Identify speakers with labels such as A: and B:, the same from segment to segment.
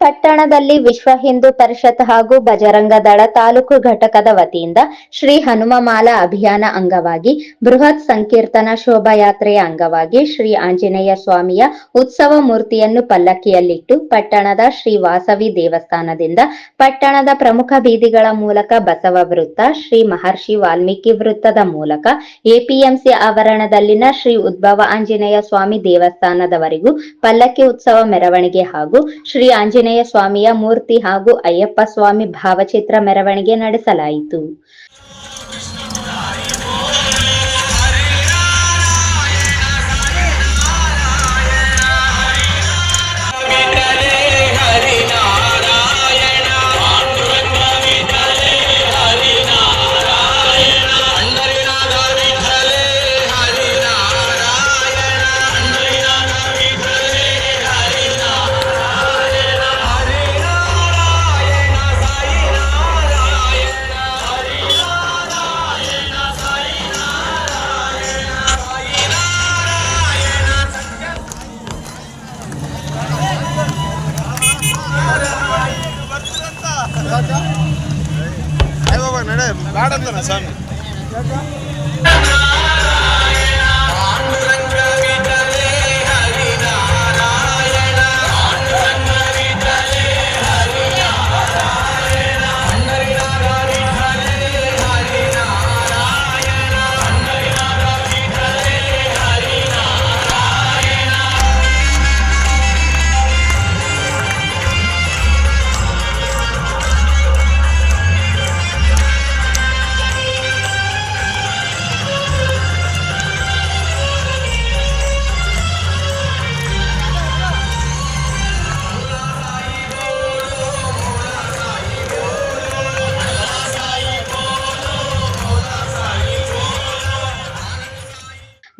A: ಪಟ್ಟಣದಲ್ಲಿ ವಿಶ್ವ ಹಿಂದೂ ಪರಿಷತ್ ಹಾಗೂ ಬಜರಂಗ ದಳ ತಾಲೂಕು ಘಟಕದ ವತಿಯಿಂದ ಶ್ರೀ ಹನುಮಮಾಲ ಅಭಿಯಾನ ಅಂಗವಾಗಿ ಬೃಹತ್ ಸಂಕೀರ್ತನ ಶೋಭಾಯಾತ್ರೆಯ ಅಂಗವಾಗಿ ಶ್ರೀ ಆಂಜನೇಯ ಸ್ವಾಮಿಯ ಉತ್ಸವ ಮೂರ್ತಿಯನ್ನು ಪಲ್ಲಕ್ಕಿಯಲ್ಲಿಟ್ಟು ಪಟ್ಟಣದ ಶ್ರೀ ವಾಸವಿ ದೇವಸ್ಥಾನದಿಂದ ಪಟ್ಟಣದ ಪ್ರಮುಖ ಬೀದಿಗಳ ಮೂಲಕ ಬಸವ ವೃತ್ತ, ಶ್ರೀ ಮಹರ್ಷಿ ವಾಲ್ಮೀಕಿ ವೃತ್ತದ ಮೂಲಕ ಎಪಿಎಂಸಿ ಆವರಣದಲ್ಲಿನ ಶ್ರೀ ಉದ್ಭವ ಆಂಜನೇಯ ಸ್ವಾಮಿ ದೇವಸ್ಥಾನದವರೆಗೂ ಪಲ್ಲಕ್ಕಿ ಉತ್ಸವ ಮೆರವಣಿಗೆ ಹಾಗೂ ಶ್ರೀ ಆಂಜನೇಯ ಸ್ವಾಮಿಯ ಮೂರ್ತಿ ಹಾಗೂ ಅಯ್ಯಪ್ಪ ಸ್ವಾಮಿ ಭಾವಚಿತ್ರ ಮೆರವಣಿಗೆ ನಡೆಸಲಾಯಿತು.
B: மேடம் தானே சாமி.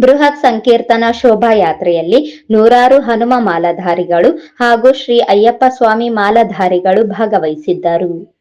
A: ಬೃಹತ್ ಸಂಕೀರ್ತನ ಶೋಭಾಯಾತ್ರೆಯಲ್ಲಿ ನೂರಾರು ಹನುಮ ಮಾಲಧಾರಿಗಳು ಹಾಗೂ ಶ್ರೀ ಅಯ್ಯಪ್ಪ ಸ್ವಾಮಿ ಮಾಲಧಾರಿಗಳು ಭಾಗವಹಿಸಿದ್ದರು.